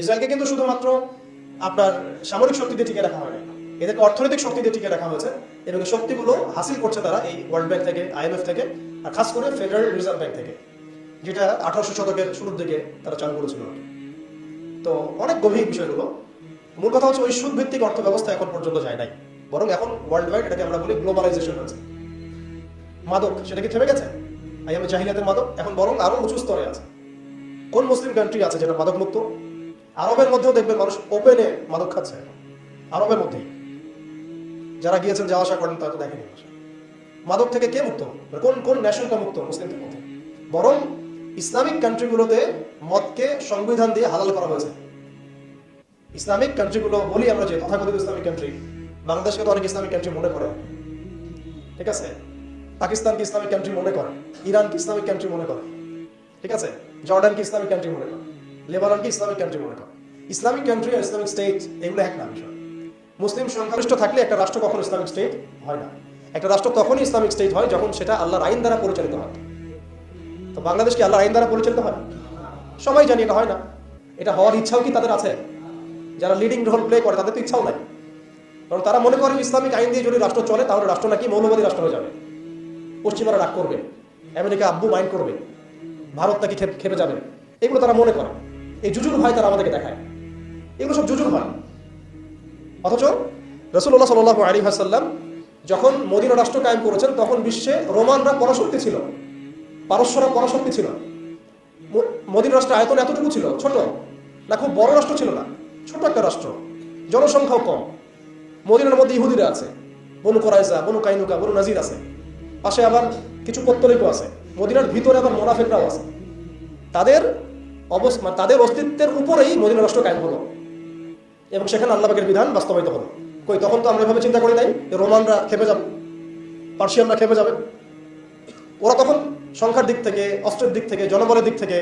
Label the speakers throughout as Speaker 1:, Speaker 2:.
Speaker 1: ইসরায়েলকে কিন্তু শুধুমাত্র আপনার সামরিক শক্তি দিয়ে টিকে রাখা হয় এদেরকে অর্থনৈতিক শক্তি দিয়ে টিকে রাখা হয়েছে এবং শক্তিগুলো হাসিল করছে তারা এই ওয়ার্ল্ড ব্যাংক থেকে আইএমএফ থেকে, আর খাস করে ফেডারেল রিজার্ভ ব্যাংক থেকে, যেটা আঠারোশো শতকের শুরুর দিকে তারা চালু করেছিল তো অনেক গভীর বিষয়গুলো। মূল কথা হচ্ছে ওই সুদ ভিত্তিক অর্থ ব্যবস্থা এখন পর্যন্ত যায় নাই। বরং এখন ওয়ার্ল্ড ওয়াইড এটাকে আমরা বলি গ্লোবালাইজেশন হয়েছে। মাদক, সেটা কি থেমে গেছে? আইএমএ জাহিলিয়াতের মাদক? এখন বরং আরও উঁচু স্তরে আছে। কোন মুসলিম কান্ট্রি আছে যেটা মাদক মুক্ত আরবের মধ্যেও দেখবেন মানুষ ওপেনে মাদক খাচ্ছে। আরবের মধ্যেই। যারা গিয়েছেন যাওয়া আসা করেন, তারা তো দেখেনি মাদক থেকে কে মুক্ত? মানে কোন কোন ন্যাশনটা মুক্ত? মুসলিমদের মধ্যে। বরং ইসলামিক কান্ট্রিগুলোতে মদকে সংবিধান দিয়ে হালাল করা হয়েছে। ইসলামিক কান্ট্রিগুলো বলি আমরা যে তথাকথিত ইসলামিক কান্ট্রি, বাংলাদেশকে তো অনেক ইসলামিক কান্ট্রি মনে করে। ঠিক আছে? পাকিস্তানকে ইসলামিক কান্ট্রি মনে করে। ইরানকে ইসলামিক কান্ট্রি মনে করে। ঠিক আছে? জর্ডানকে ইসলামিক কান্ট্রি মনে করে। লেবাননকে ইসলামিক কান্ট্রি মনে করে। ইসলামিক কান্ট্রি আর ইসলামিক স্টেট এগুলো এক না বিষয়। মুসলিম সংখ্যাগরিষ্ঠ থাকলে একটা রাষ্ট্র কখনো ইসলামিক স্টেট হয় না। একটা রাষ্ট্র তখনই ইসলামিক স্টেট হয় যখন সেটা আল্লাহর আইন দ্বারা পরিচালিত হয়। তো বাংলাদেশ কি আল্লাহর আইন দ্বারা পরিচালিত হয়? সবাই জানি এটা হয় না। এটা হওয়ার ইচ্ছাও কি তাদের আছে? যারা লিডিং রোল প্লে করে, তাদের তো ইচ্ছাও নাই। কারণ তারা মনে করেন ইসলামিক আইন দিয়ে যদি রাষ্ট্র চলে, তাহলে রাষ্ট্র নাকি মৌলবাদী রাষ্ট্র হয়ে যাবে। পশ্চিমারা রাগ করবে। আমেরিকা আব্বু মাইন্ড করবে। ভারত নাকি খেপে যাবে। এগুলো তারা মনে করে। এই জুজুর ভয় তারা আমাদেরকে দেখায়। এগুলো সব জুজুর হয়। অথচ রসুল্লাহ সাল আলী হাসাল্লাম যখন মদিনা রাষ্ট্র কায়েম করেছেন, তখন বিশ্বে রোমানরা পরাশক্তি ছিল, পারস্যরা পরাশক্তি ছিল। মদিনা রাষ্ট্রের আয়তন এতটুকু ছিল, ছোট, না খুব বড় রাষ্ট্র ছিল না, ছোট একটা রাষ্ট্র, জনসংখ্যাও কম। মদিনার মধ্যে ইহুদিরা আছে, বনু কোরাইজা বনু কাইনুকা, বনু নাজির আছে, পাশে আবার কিছু পত্তলিকও আছে, মদিনার ভিতরে আবার মোনাফেকরাও আছে। তাদের অবস্থা, তাদের অস্তিত্বের উপরেই মদিনা রাষ্ট্র কায়েম হলো। এবং সেখানে আল্লাহের বিধান বাস্তবায়িত হলো কই, তখন তো আমরা এভাবে চিন্তা করি নাই রোমানরা খেপে যাবে, পার্সিয়ানরা খেপে যাবে। ওরা তখন সংখ্যার দিক থেকে, অস্ত্রের দিক থেকে, জনবলের দিক থেকে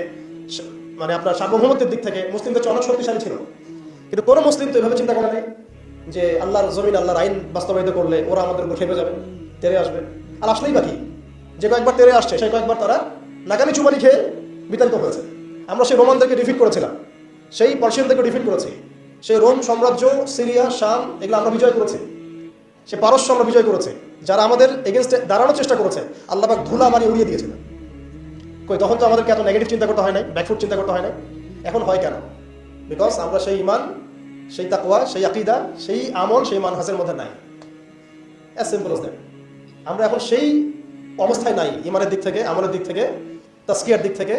Speaker 1: মানে আপনার সার্বভৌমত্বের দিক থেকে মুসলিমদের অনেক শক্তিশালী ছিল। কিন্তু কোনো মুসলিম তো এভাবে চিন্তা করে নাই যে আল্লাহর জমিন, আল্লাহর আইন বাস্তবায়িত করলে ওরা আমাদের উপর খেপে যাবে, তেরে আসবে। আর আসলেই বাকি যে কয়েকবার তেরে আসছে, সেই কয়েকবার তারা নাগামি চুমারি খেয়ে বিতাড়িত হয়েছে। আমরা সেই রোমানদেরকে ডিফিট করেছিলাম। সেই পার্সিয়ানদেরকে ডিফিট করেছি। সেই রোম সাম্রাজ্য, সিরিয়া, শাম, এগুলো আমরা বিজয় করেছি। সে পারস্য আমরা বিজয় করেছে। যারা আমাদের এগেনস্টে দাঁড়ানোর চেষ্টা করেছে আল্লাহবাক ধুলা মারি উড়িয়ে দিয়েছিলেন কই, তখন তো আমাদেরকে এত নেগেটিভ চিন্তা করতে হয় নাই ব্যাকফুট চিন্তা করতে হয় নাই। এখন হয় কেন? বিকজ আমরা সেই ইমান সেই তাকওয়া, সেই আকিদা, সেই আমল, সেই মানহাসের মধ্যে নাই। অ্যাজ সিম্পল as দ্যাট আমরা এখন সেই অবস্থায় নাই ইমানের দিক থেকে, আমলের দিক থেকে তাস্কিয়ার দিক থেকে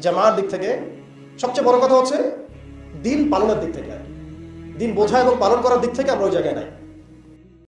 Speaker 1: জামার দিক থেকে। সবচেয়ে বড় কথা হচ্ছে, দিন পালনের দিক থেকে। দিন বোঝা এবং পালন করার দিক থেকে আমরা ওই জায়গায় নাই।